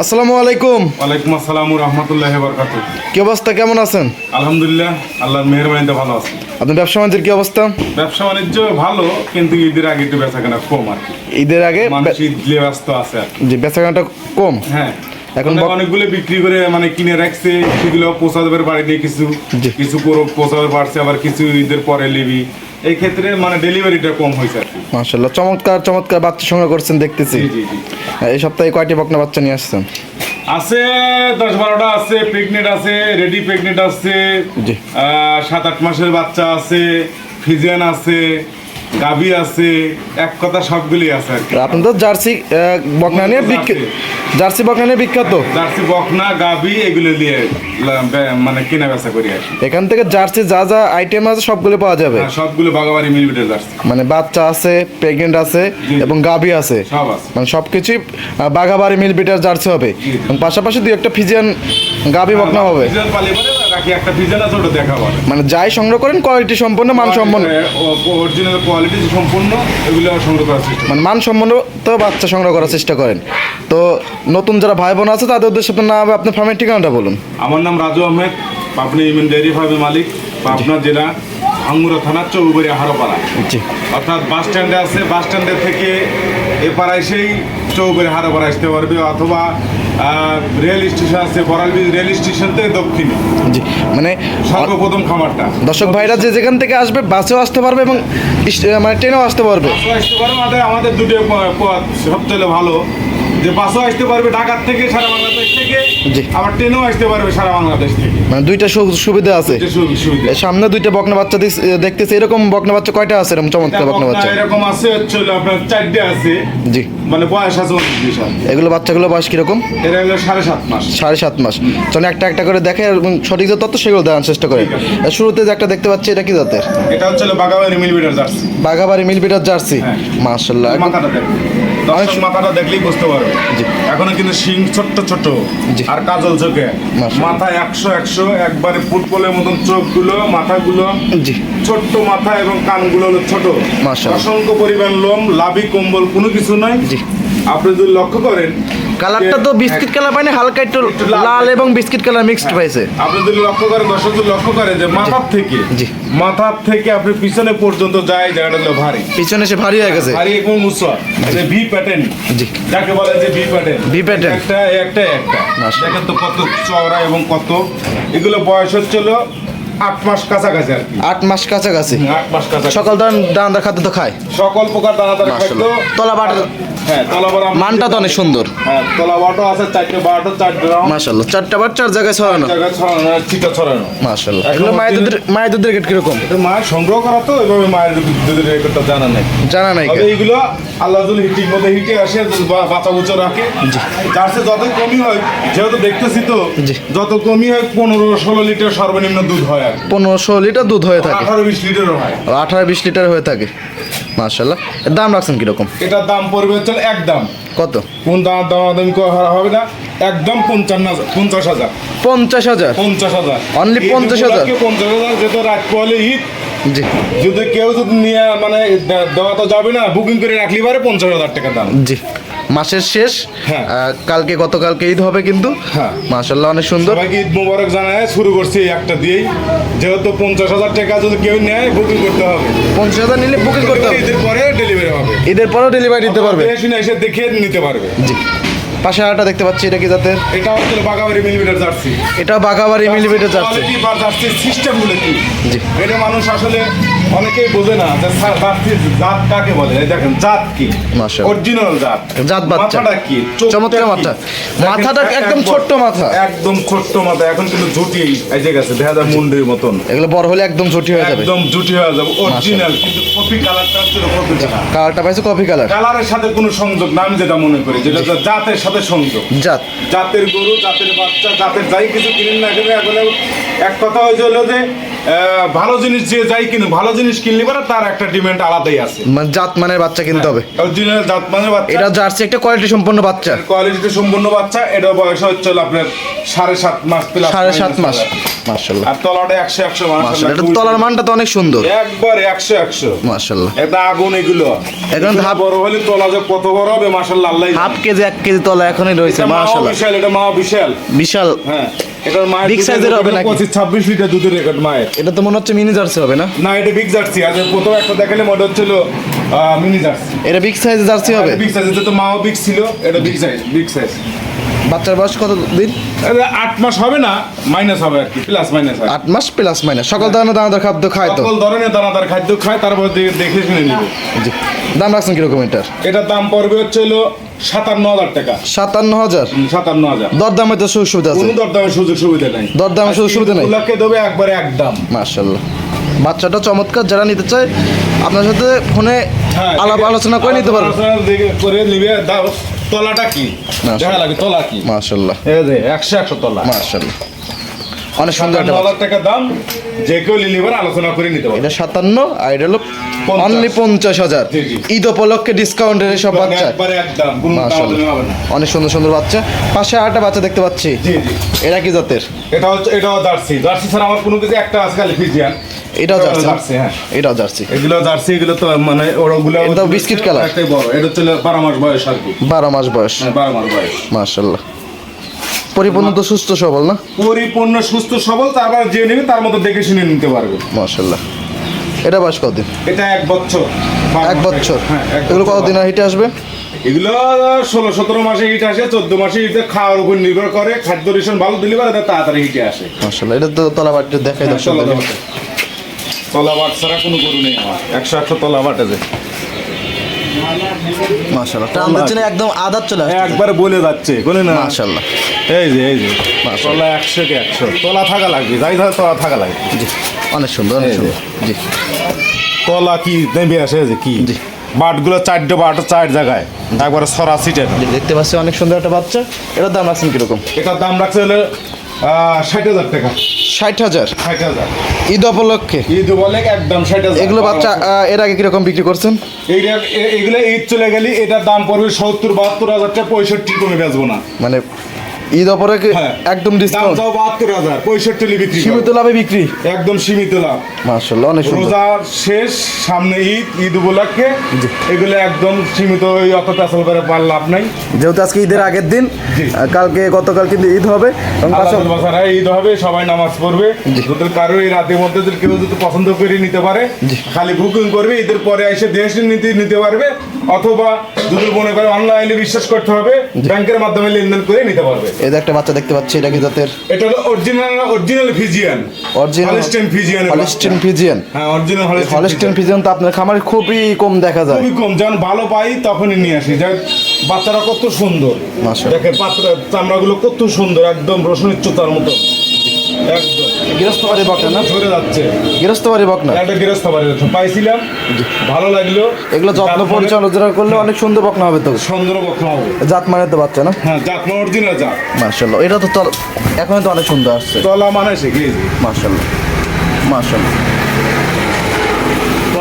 আসসালামু আলাইকুম। ওয়ালাইকুম আসসালাম রহমতুল্লাহ বরকাত। কি অবস্থা? কেমন আছেন? আলহামদুলিল্লাহ আল্লাহর মেহরবানিতে ভালো আছে। আপনার ব্যবসা বাণিজ্যের কি অবস্থা? ব্যবসা বাণিজ্য ভালো কিন্তু ঈদের আগে একটু বেচাকেনা কম আর কি। ঈদের আগে মানুষ ঈদ নিয়ে ব্যস্ত আছে আর। যে বেচাকেনাটা কম? হ্যাঁ। এখন অনেকগুলো বিক্রি করে মানে কিনে রাখছে সেগুলো পোষাদের বাড়ি নিয়ে কিছু। কিছু পোষাদের পারছে আবার কিছু ঈদের পরে নিবি এই ক্ষেত্রে মানে ডেলিভারিটা কম হয়েছে আর কি। মাশাল্লাহ চমৎকার চমৎকার বাচ্চা সংগ্রহ করছেন দেখতেছি। এই সপ্তাহে কয়টি বকনা বাচ্চা নিয়ে আসছেন? আছে দশ বারোটা আছে প্রেগনেন্ট আছে রেডি প্রেগনেন্ট আছে সাত আট মাসের বাচ্চা আছে ফিজিয়ান আছে গাবি আছে এক কথা সবগুলি আছে আপনি তো জার্সি বকনা নিয়ে বিখ্যাত। জার্সি। বকনা নিয়ে বিখ্যাত। জার্সি বকনা গাবি এগুলো লা- মানে কেনা বেচা করি আর এখান থেকে জার্সি যা যা আইটেম আছে সবগুলো পাওয়া যাবে। আর সবগুলো বাগাবাড়ি মিলবিটের জার্সি। মানে বাচ্চা আছে প্রেগনেন্ট আছে এবং গাভি আছে। সব আছে। মানে সব কিছুই বাঘাবাড়ি মিল বিটার জার্সি হবে। পাশাপাশি দুই একটা ফিজিয়ান গাভি বকনা হবে। পালি পরে রাখি একটা ফিজিয়ান আছে ওটা দেখাবো মানে যাই সংগ্রহ করেন কোয়ালিটি সম্পন্ন মান সম্পন্ন। অরিজিনাল কোয়ালিটি সম্পূর্ণ এগুলো সংগ্রহ করার চেষ্টা মানে মান সম্পন্ন তো বাচ্চা সংগ্রহ করার চেষ্টা করেন। তো নতুন যারা ভাই বোন আছে তাদের উদ্দেশ্যে আপনার নাম আপনার ফার্মের ঠিকানাটা বলুন। আমার নাম রাজু আহমেদ পাবনা ইমেন ডেয়ারি ফার্মের মালিক পাবনা জেলা ভাঙ্গুরা থানা চৌবাড়ি হারোপাড়া অর্থাৎ বাস স্ট্যান্ডে আছে বাস স্ট্যান্ডের থেকে এপাড়া এসেই চৌবাড়ি হারোপাড়া আসতে পারবে অথবা রেল স্টেশন আছে বরালবি রেল স্টেশন থেকে দক্ষিণে। জি মানে সর্বপ্রথম খামারটা। দর্শক ভাইরা যে যেখান থেকে আসবে বাসেও আসতে পারবে এবং মানে ট্রেনেও আসতে পারবে। আসতে পারবে আমাদের দুটো পথ সবচেয়ে ভালো। যে বাসও আসতে পারবে ঢাকার থেকে সারা বাংলাদেশ থেকে আবার ট্রেনেও আসতে পারবে সারা বাংলাদেশ থেকে। মানে দুইটা সুবিধা আছে। সামনে দুইটা বকনা বাচ্চা দেখ- দেখতেছি এরকম বকনা বাচ্চা কয়টা আছে? এরকম চমৎকার বকনা বাচ্চা। এরকম আছে হচ্ছে আপনার চারটে আছে। জি। মানে বয়স আছে উনত্রিশ এগুলো বাচ্চাগুলো বয়স কীরকম? এরা হলো সাড়ে সাত মাস। সাড়ে সাত মাস। চলে একটা একটা করে দেখে এবং সঠিক যে তথ্য সেগুলো দেওয়ার চেষ্টা আর শুরুতে যে একটা দেখতে পাচ্ছি এটা কি জাতের? এটা হচ্ছে বাগাবাড়ি মিলিমিটার জার্সি। বাঘাবাড়ি মিলবিটার জার্সি। হ্যাঁ। মাথাটা দেখুন মাথাটা দেখলেই বুঝতে পারবে এখনও কিন্তু শিং ছোট্ট ছোট। আর কাজল চোখে। মাথা একশো একশো একবারে ফুটবলের মতন চোখগুলো মাথাগুলো ছোট্ট মাথা এবং কানগুলো ছোট। অসংখ্য পরিমাণ লোম লাভি কম্বল কোনো কিছু নাই জি। আপনি যদি লক্ষ্য করেন কালারটা তো বিস্কিট কালার পাইনি হালকা একটু লাল। এবং বিস্কিট কালার মিক্সড পাইছে। আপনি যদি লক্ষ্য করেন দর্শক যদি লক্ষ্য করে যে মাথার থেকে জি। মাথার থেকে আপনি পিছনে পর্যন্ত যায় জায়গাটা হলো ভারী। পিছনে সে ভারী হয়ে গেছে। ভারী এবং উচ্চ যে ভি প্যাটার্ন জি। যাকে বলে যে ভি প্যাটার্ন ভি pattern। একটা একটা একটা। দেখেন তো কত চওড়া এবং কত। এগুলো বয়স হচ্ছিল আট মাস কাছাকাছি আর কি। আট মাস কাছাকাছি। আট মাস কাছাকাছি। সকাল দান দানাদার খাদ্য তো খায়? সকল প্রকার দানাদার খাদ্য। তলা বাটা- হ্যাঁ তলা বাটা মানটা তো অনেক সুন্দর। হ্যাঁ তলা আছে চারটে চারটে চার জায়গায় ছড়ানো। জায়গায় ছড়ানো চিটা ছড়ানো। মাশাল্লাহ এগুলো মায়ের দুধের মায়ের দুধের রেট কীরকম? এটা মায়ের সংগ্রহ করা তো এভাবে মায়ের দুধের জানা নেই। জানা নাই এইগুলো আল্লাহ যদি হিটির মধ্যে হিটে আসে রাখে। চেয়ে যত কমই হয় যেহেতু দেখতেছি তো যত কমই হয় পনেরো ষোলো লিটার সর্বনিম্ন দুধ হয় পনেরোশো লিটার দুধ হয়ে থাকে। আঠারো বিশ লিটার হয়ে থাকে মাশাল্লাহ এর দাম রাখছেন কীরকম? এটার দাম পড়বে হচ্ছে একদম কত? কোন দাম করা হবে না একদম পঞ্চান্ন হাজার পঞ্চাশ হাজার। পঞ্চাশ হাজার? পঞ্চাশ হাজার। ঈদ 50,000? উপলক্ষে পঞ্চাশ হাজার যেহেতু রাত পহলে ঈদ জি। যদি কেউ যদি নিয়ে মানে দেওয়া তো যাবে না বুকিং করে রাখলি পারে পঞ্চাশ হাজার টাকা দাম। জি। মাসের শেষ হ্যাঁ। কালকে গতকালকে ঈদ হবে কিন্তু। হ্যাঁ। মাশাল্লাহ অনেক সুন্দর। ঈদ মোবারক জানায় শুরু করছি একটা দিয়েই। যেহেতু পঞ্চাশ হাজার টাকা যদি কেউ নেয় বুকিং করতে হবে। পঞ্চাশ হাজার নিলে বুকিং করতে হবে। ঈদের পরে ডেলিভারি হবে। ঈদের পরেও ডেলিভারি দিতে পারবে। শুনে এসে দেখে নিতে পারবে। জি। পাশে আরেকটা দেখতে পাচ্ছি এটা কি জাতের? এটা হচ্ছে বাগাবাড়ি মিলিমিটার জার্সি। এটা বাঘাবাড়ি মিলিমিটার যাচ্ছে কোয়ালিটি বা জার্সির সিস্টেমগুলো কি? জি। এটা মানুষ আসলে অনেকেই বোঝে না যে জার্সির জাত কাকে বলে? এই দেখেন জাত কি। অরিজিনাল জাত। জাত। মাথাটা কি? চমৎকার? মাথা। মাথাটা একদম এক- ছোট্ট মাথা। একদম ছোট্ট মাথা। এখন কিন্তু জুটি এসে গেছে দেখা যায় মুন্ডির মতন। এগুলো বড় হলে একদম ঝুটি হয়ে যাবে। একদম জুটি হয়ে যাবে। অরিজিনাল কিন্তু কপি কালারটা হচ্ছে কপি কালার কালারটা পাইছে কফি কালার কালারের সাথে কোনো সংযোগ না আমি যেটা মনে করি যেটা জাতের সাথে সংযোগ। জাত। জাতের গরু জাতের বাচ্চা জাতের যাই কিছু কিনেন না কেন এখন এক কথা হয়েছে হলো যে ভালো জিনিস যে যাই কিন্তু ভালো জিনিস কিনলে পরে তার একটা ডিমান্ড আলাদাই আছে। মানে জাত মানের বাচ্চা কিনতে হবে। অরিজিনাল জাত মানের বাচ্চা। এটা জার্সি একটা কোয়ালিটি সম্পন্ন বাচ্চা। কোয়ালিটি সম্পন্ন বাচ্চা এটা বয়স হচ্ছে আপনার সাড়ে সাত মাস প্লাস সাড়ে সাত মাস। আর তলাটা এটা তলার মানটা তো অনেক সুন্দর। একবার একশো একশো। মাশাল্লাহ এটা আগুন এগুলো। এখন হাফ- বড় হলে তলা যে কত বড় হবে মাশাল্লাহ আল্লাহ হাফ কেজি এক কেজি তলা এখনই রয়েছে এটা বিশাল এটা বিশাল বিশাল। হ্যাঁ এটার মায়ের দুধের হবে নাকি? পঁচিশ ছাব্বিশ লিটার দুধের রেকর্ড মায়ের। এটা তো মনে হচ্ছে মিনি জার্সি হবে না? না এটা বিগ জার্সি আজ প্রথম একটা দেখালে মনে হচ্ছিল মিনি জার্সি এটা বিগ সাইজ জার্সি হবে? বিগ সাইজ এটা তো মাও বিগ ছিল এটা বিগ সাইজ বিগ সাইজ বাচ্চার বয়স কত দিন? আট মাস হবে না মাইনাস হবে আর কি প্লাস মাইনাস আট মাস প্লাস মাইনাস সকাল দানা দানাদার খাদ্য খায় তো? সকল ধরনের দানাদার খাদ্য খায় তারপর দেখে- শুনে নিবে। দাম রাখছেন কীরকম এটার? এটার দাম পড়বে হচ্ছে হলো সাতান্ন হাজার টাকা। সাতান্ন হাজার? সাতান্ন হাজার। দরদামে তো সুযোগ সুবিধা আছে। কোনো দরদামের সুযোগ সুবিধা নাই। দরদামের সুযোগ সুবিধা নেই? ওগুলাকে দেবে একবারে একদম মার্শাল্লাহ বাচ্চাটা চমৎকার যারা নিতে চায় আপনার সাথে ফোনে হ্যাঁ, আলাপ আলোচনা করে নিতে পারবে। করে নিবে দাও, তলাটা কি? দেখা লাগে তলা কি? মাশাল্লাহ। এই যে 100 100 তলা। মার্শাল্লাহ অনেক সুন্দর হাজার টাকা দাম যে কেউ নিলে আলোচনা করে নিতে পারবে। এটা সাতান্ন আর এটা হলো। অনলি পঞ্চাশ হাজার। ঈদ উপলক্ষে ডিসকাউন্টের সব বাচ্চা। অনেক সুন্দর সুন্দর বাচ্চা। পাশে আরেকটা বাচ্চা দেখতে পাচ্ছি। জি জি। এরা কি জাতের? এটা হচ্ছে এটাও জার্সি। জার্সি ছাড়া আমার কোনো কিছু একটা আজকাল ফিজিয়ান। এটাও জার্সি। হ্যাঁ। এটাও জার্সি। এগুলো জার্সি এগুলো তো মানে ওগুলো color। একটাই বড়। এটা হচ্ছে বারো মাস বয়স আর কি। বারো মাস বয়স। হ্যাঁ, মাস বয়স। পরিপূর্ণ তো সুস্থ সবল না? পরিপূর্ণ সুস্থ সবল তারপর যে নেবে তার মতো দেখে শুনে নিতে পারবে। মার্শাল্লাহ এটা বয়স কতদিন? এটা এক বছর। এক বছর। হ্যাঁ এগুলো। কতদিন হিটে আসবে? এগুলো ষোলো সতেরো মাসে হিট আসে চোদ্দ মাসে হিটে খাওয়ার উপর নির্ভর করে খাদ্য রেশন ভালো দিলে পারে তাড়াতাড়ি হিটে আসে। মার্শাল্লাহ এটা তো তলা বাড়িতে দেখাই হ্যাঁ, দর্শক তলা বাট। তলা বাট ছাড়া কোনো গরু নেই আমার। একশো একশো তলা বাট আছে। একদম আদার চলে আসছে একবার বলে যাচ্ছে কোনো না। এই যে এই যে মাশাআল্লাহ। কে তলা থাকা লাগবে যাই ধর তলা থাকা লাগবে। জি অনেক সুন্দর অনেক সুন্দর। জি। তলা কি নেমে আসে যে কি? জি। বাটগুলো চারটে বাট চার জায়গায়। একবারে সরা দেখতে পাচ্ছি অনেক সুন্দর একটা বাচ্চা। এটার দাম রাখছেন কীরকম? এটার দাম রাখছে হলো ষাট হাজার টাকা। ষাট হাজার? ষাট হাজার। ঈদ উপলক্ষে? ঈদ বলে একদম ষাট হাজার। এগুলো বাচ্চা এর আগে কীরকম বিক্রি করছেন? এইটা এগুলো ঈদ চলে গেলে এটার দাম পড়বে সত্তর বাহাত্তর হাজার টাকা পঁয়ষট্টি কমে বেচবো না। মানে ঈদ উপলক্ষে হ্যাঁ। একদম দাম ডিসকাউন্ট দাও বাহাত্তর হাজার বিক্রি সীমিত লাভে বিক্রি। একদম সীমিত লাভ। মার্শাল্লাহ অনেক সুন্দর। রোজার শেষ সামনে ঈদ ঈদ উপলক্ষে এগুলো একদম সীমিত ওই অত পেছল করে পার লাভ নাই। যেহেতু আজকে ঈদের আগের দিন কালকে গতকাল কিন্তু ঈদ হবে। এবং বাসারা ঈদ হবে সবাই নামাজ পড়বে। যদি কারও এই রাতের মধ্যে যদি কেউ যদি পছন্দ করে নিতে পারে খালি বুকিং করবে ঈদের পরে এসে দেশে নিতে নিতে পারবে অথবা যদি মনে করে অনলাইনে বিশ্বাস করতে হবে ব্যাংকের মাধ্যমে লেনদেন করে নিতে পারবে। যে একটা বাচ্চা দেখতে পাচ্ছি এটা কি জাতের? এটা হলো original original Friesian original Holstein Friesian Holstein Friesian হ্যাঁ অরিজিনাল হলিস্টিন ফিজিয়ান তো আপনার খামারে খুবই কম দেখা যায়। খুবই কম যখন ভালো পাই তখনই নিয়ে আসি। যাক বাচ্চারা কত সুন্দর। দেখেন পাত্র চামড়াগুলো কত সুন্দর একদম রসুনের চোতার মতো। একদম। গৃহস্থ বাড়ি বকনা না? ধরে যাচ্ছে। গৃহস্থ বাড়ি বকনা? একটা গৃহস্থ বাড়ি পাইছিলাম ভালো লাগল। এগুলো যত্ন মানে- করলে অনেক সুন্দর বকনা হবে তো। সুন্দর বকনা হবে। জাত মানে তো বাচ্চা না? হ্যাঁ জাত অরিজিনাল জাত। এটা তো তল- এখন তো অনেক সুন্দর আসছে। তলা মানে শিখিয়েছি মার্শাল্লাহ মার্শাল্লাহ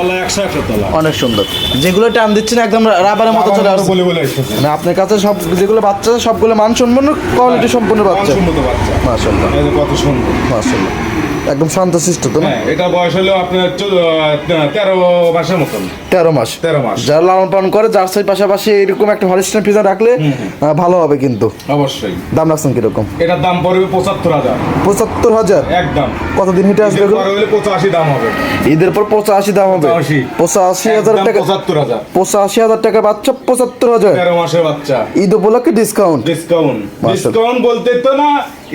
তলা তলা। অনেক সুন্দর। যেগুলো টান দিচ্ছেন একদম রাবারের মতো চলে আসছে। বলে বলে মানে আপনার কাছে সব যেগুলো বাচ্চা সবগুলো মানসম্পন্ন কোয়ালিটি সম্পূর্ণ বাচ্চা। মার্শাল্লাহ কত সুন্দর। মার্শাল্লাহ একদম শান্তশিষ্ট তো না? হ্যাঁ এটা বয়স হলো আপনার তেরো মাসের মতন। তেরো মাস। তেরো মাস। যারা লালন পালন করে জার্সির পাশাপাশি এরকম একটা হলিস্টার পিজা রাখলে ভালো হবে কিন্তু। অবশ্যই। দাম রাখছেন কীরকম? এটার দাম পড়বে পঁচাত্তর হাজার। পঁচাত্তর হাজার? একদম। কতদিন হিটে আসবে পঁচাশি দাম হবে। ঈদের পর পঁচাশি দাম হবে। 85 পঁচাশি হাজার টাকা পঁচাত্তর হাজার। পঁচাশি হাজার টাকা বাচ্চা পঁচাত্তর হাজার। তেরো মাসের বাচ্চা। ঈদ উপলক্ষে ডিসকাউন্ট ডিসকাউন্ট ডিসকাউন্ট বলতে তো না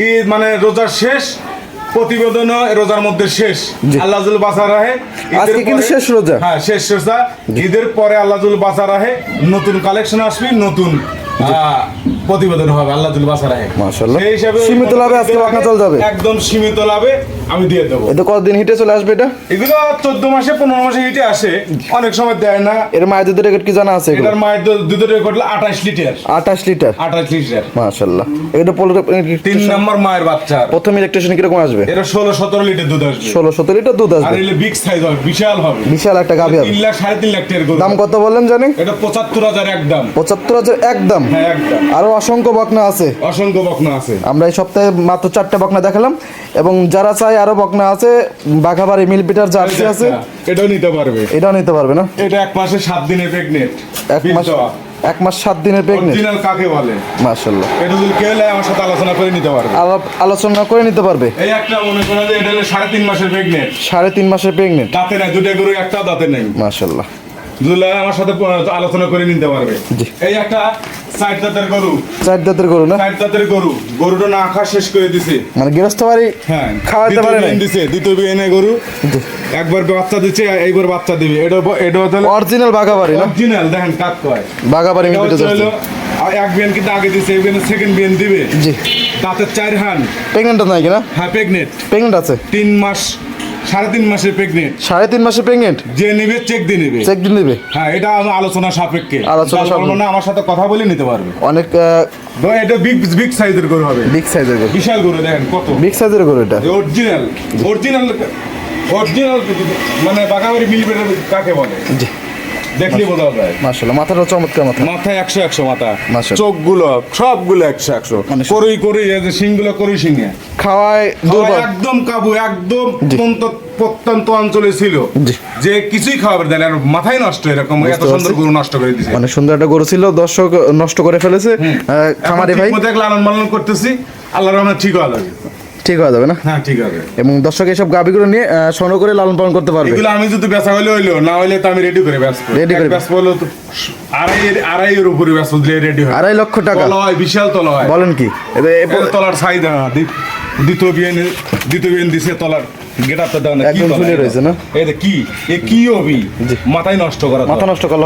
ঈদ মানে রোজার শেষ প্রতিবেদন রোজার মধ্যে শেষ। আল্লাহুল বাসা রাহে আজকে কিন্তু শেষ রোজা। হ্যাঁ শেষ রোজা ঈদের পরে আল্লাহুল বাসা রাহে নতুন কালেকশন আসবে নতুন প্রতিবেদন হবে আল্লাহুল বাসা রাহে মাশাআল্লাহ। সেই হিসাবে সীমিত লাভে আজকে বাকনা চলে যাবে। একদম সীমিত লাভে আমি দিয়ে দেবো। এতে কতদিন হিটে চলে আসবে এটা? এগুলো চোদ্দ মাসে পনেরো মাসে হিটে আসে। অনেক সময় দেয় না। এর মায়ের দুধের রেকর্ড কি জানা আছে এটার মায়ের দুধের রেকর্ড আঠাশ লিটার। আঠাশ লিটার? আঠাশ লিটার। মাশাল্লাহ এটা পনেরো তিন নম্বর মায়ের বাচ্চা। প্রথম ইলেকট্রিশিয়ান কীরকম আসবে? এটা ষোলো সতেরো লিটার দুধ আসবে। ষোলো সতেরো লিটার দুধ আর আসবে বিগ সাইজ হবে বিশাল হবে। বিশাল একটা গাভি হবে। তিন লাখ সাড়ে তিন লাখ টাকার দাম কত বললেন জানি? এটা পঁচাত্তর হাজার একদম। পঁচাত্তর হাজার একদম। হ্যাঁ একদম। আরও অসংখ্য বকনা আছে। অসংখ্য বকনা আছে। আমরা এই সপ্তাহে মাত্র চারটা বকনা দেখালাম এবং যারা চায় আরও বকনা আছে বাঘাবাড়ি মিলপিটার জার্সি আছে এটাও নিতে পারবে। এটাও নিতে পারবে না? এটা এক মাসে সাত দিনের প্রেগনেন্ট এক মাস এক মাস সাত দিনের প্রেগনেন্ট অরিজিনাল কাকে বলে? মাশাল্লাহ এটা যদি কেউ নেয় আমার সাথে আলোচনা করে নিতে পারবে। আলোচনা করে নিতে পারবে। এই একটা মনে করা যায় এটা সাড়ে তিন মাসের প্রেগনেন্ট সাড়ে তিন মাসের প্রেগনেন্ট দাঁতে নাই দুটো গরু একটা দাঁতে নেই। মাশাল্লাহ দুলা আমার সাথে আলোচনা করে নিতে পারবে। এই একটা সাইড দাঁতের গরু। চার দাঁতের গরু না? সাইড দাঁতের গরু। গরুটা না আঁকা শেষ করে দিছে। মানে গৃহস্থ বাড়ি হ্যাঁ খাওয়াতে পারে নাই? দিছে দ্বিতীয় বিয়ানে গরু। একবার বাচ্চা দিচ্ছে এইবার বাচ্চা দিবে। এটা এটা হচ্ছে অরিজিনাল বাঘাবাড়ি না? অরিজিনাল দেখেন কাক কয়। জার্সি হলো আ- এক বিয়ান কিন্তু আগে দিছে এই বিয়ানে সেকেন্ড বিয়ান দিবে। জি। দাঁতের চার হান। প্রেগনেন্ট নাই কিনা হ্যাঁ প্রেগনেন্ট প্রেগনেন্ট আছে? তিন মাস সাড়ে তিন মাসের প্রেগনেন্ট সাড়ে তিন মাসের প্রেগনেন্ট যে নিবে চেক দিয়ে নিবে। চেক দিন নেবে? হ্যাঁ এটা আলোচনা সাপেক্ষে। আলোচনা সাপেক্ষে। আমার সাথে কথা বলে নিতে পারবে। অনেক এটা বিগ বিগ সাইজের গরু হবে। বিগ সাইজের গরু। বিশাল গরু দেখেন কত। বিগ সাইজের গরু এটা। অরিজিনাল অরিজিনাল অরিজিনাল মানে বাগাবাড়ি মিলবে কাকে বলে? জি। দেখলে বোঝা যায়। মাশাল্লাহ মাথাটা চমৎকার মাথা। মাথা। মাশাআল্লাহ। চোখগুলো সবগুলো একশো একশো। করই করই এই যে শিংগুলো করই শিঙে। খাওয়ায় দুর্বল। একদম কাবু একদম জি। প্রত্যন্ত- অঞ্চলে ছিল। যে কিছুই খাওয়াবে দেন আর মাথায় নষ্ট এরকম এত সুন্দর গরু নষ্ট করে দিছে। মানে সুন্দর একটা গরু ছিল দর্শক নষ্ট করে ফেলেছে। খামারি ভাই। লালন পালন করতেছি। আল্লাহ রহমান ঠিক যাবে। ঠিক হয়ে যাবে না? হ্যাঁ ঠিক আছে এবং দর্শক এসব গাবিগুলো নিয়ে সংগ্রহ করে লালন পালন করতে পারবে। এগুলো আমি যদি বেচা হইলে হইল না হইলে তো আমি রেডি করে ব্যস্ত রেডি করে- ব্যস্ত হলো তো আড়াই আড়াইয়ের উপরে ব্যস্ত দিলে রেডি হয়। আড়াই লক্ষ টাকা। তলা হয় বিশাল তলা হয়। বলেন কি? তলার সাইজ দ্বিতীয় দ্বিতীয় দিছে তলার। গেটারটা দাও না কি ঝুলে রয়েছে না? এই কি এ কি হবি। মাথায় নষ্ট করা মাথা নষ্ট করা।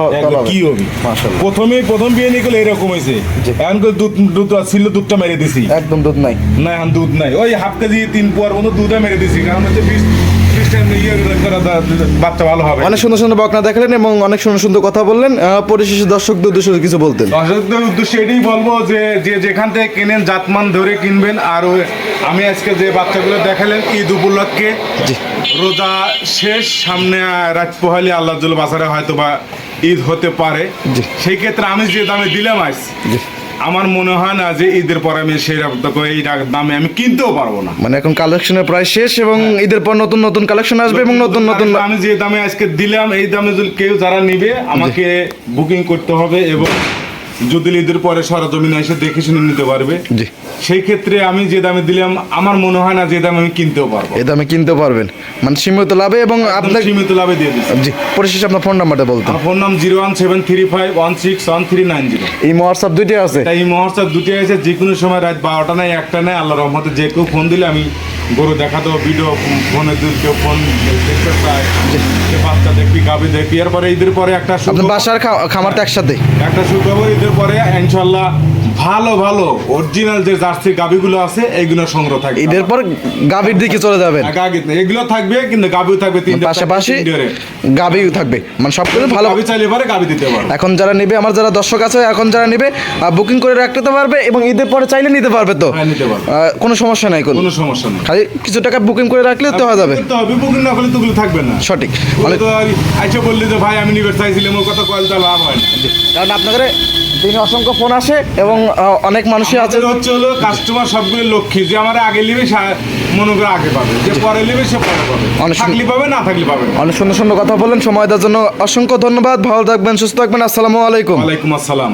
কি হবি মাশাআল্লাহ। প্রথমে প্রথম বিয়ে নিকলে এরকম হয়েছে জি। এখন করে দুধ দুধ ছিল দুধটা মেরে দিছি একদম দুধ নাই না এখন দুধ নাই ওই হাফ কেজি তিন পোয়ার মতো দুধটা মেরে দিছি কারণ হচ্ছে বিশ বিশ ইয়ে বাচ্চা ভালো হবে। অনেক সুন্দর সুন্দর বকনা দেখালেন এবং অনেক সুন্দর সুন্দর কথা বললেন। পরিশেষে দর্শকদের উদ্দেশ্যে কিছু বলতেন। দর্শকদের উদ্দেশ্যে এটাই বলব যে যে যেখান থেকে কেনেন জাতমান ধরে কিনবেন আর আমি আজকে যে বাচ্চাগুলো দেখালেন ঈদ উপলক্ষে রোজা শেষ সামনে রাত পোহালি আল্লাহ জল বাজারে হয়তো বা ঈদ হতে পারে। সেই ক্ষেত্রে আমি যে দামে দিলাম আজ। আমার মনে হয় না যে ঈদের পরে আমি সেই রকম এই দামে আমি কিনতেও পারব না। মানে এখন কালেকশনের প্রায় শেষ এবং ঈদের পর নতুন নতুন কালেকশন আসবে এবং নতুন নতুন আমি যে দামে আজকে দিলাম এই দামে যদি কেউ যারা নিবে আমাকে বুকিং করতে হবে এবং যদি ঈদের পরে সরজমিনে এসে দেখে শুনে নিতে পারবে। জি। সেই ক্ষেত্রে আমি যে দামে দিলাম আমার মনে হয় না যে দামে আমি কিনতেও পারব। এই দামে কিনতে পারবেন। মানে সীমিত লাভে এবং আপনার সীমিত লাভে দিয়ে দিচ্ছি। জি পরিশেষে আপনার ফোন নাম্বারটা আমার ফোন নাম zero one seven three five one six one three nine zero. এই হোয়াটসঅ্যাপ দুটি আছে? এই মহোৎসব দুটি আছে যে কোনো সময় রাত বারোটা নাই একটা নাই আল্লাহ রহমতে যে কেউ ফোন দিলে আমি গরু দেখা দেবো ভিডিও ফোনে কেউ ফোন দেখতে চায় যে দেখবি গাবি দেখবি এরপরে ঈদের পরে একটা বাসার খামারটা একসাথে? একটা সুখবর ঈদের পরে ইনশাল্লাহ ভালো ভালো অরিজিনাল যে জার্সি গাবিগুলো আছে এইগুলো সংগ্রহ থাকবে। ঈদের পর গাভীর দিকে চলে যাবেন। আগে এগুলো থাকবে কিন্তু গাবিও থাকবে তিনটে পাশাপাশি গাভীও থাকবে। মানে সব কিছু ভালো গাবি চাইলে পারে গাবি দিতে পারবে এখন যারা নেবে আমার যারা দর্শক আছে এখন যারা নেবে বুকিং করে রাখতে তো পারবে এবং ঈদের পরে চাইলে নিতে পারবে তো। হ্যাঁ, নিতে পারবে। কোনো সমস্যা নাই কোনো। সমস্যা নেই। খালি কিছু টাকা বুকিং করে রাখলে তো হয়ে যাবে। তো হবে বুকিং না করলে তো থাকবে না। সঠিক। অনেক তো আইসা বললি যে ভাই আমি নিবে চাইছিলাম ও কথা কয়েল লাভ হয় না। কারণ আপনাদের দিনে অসংখ্য ফোন আসে এবং অনেক মানুষই আছে। হচ্ছে হলো কাস্টমার সবগুলো লক্ষ্মী যে আমার আগে নিবে মনে করে আগে পাবে যে পরে নিবে সে পরে পাবে। থাকলে পাবে না থাকলে পাবে অনেক সুন্দর সুন্দর কথা বলেন সময় দেওয়ার জন্য অসংখ্য ধন্যবাদ ভালো থাকবেন সুস্থ থাকবেন আসসালামু আলাইকুম। ওয়ালাইকুম আসসালাম।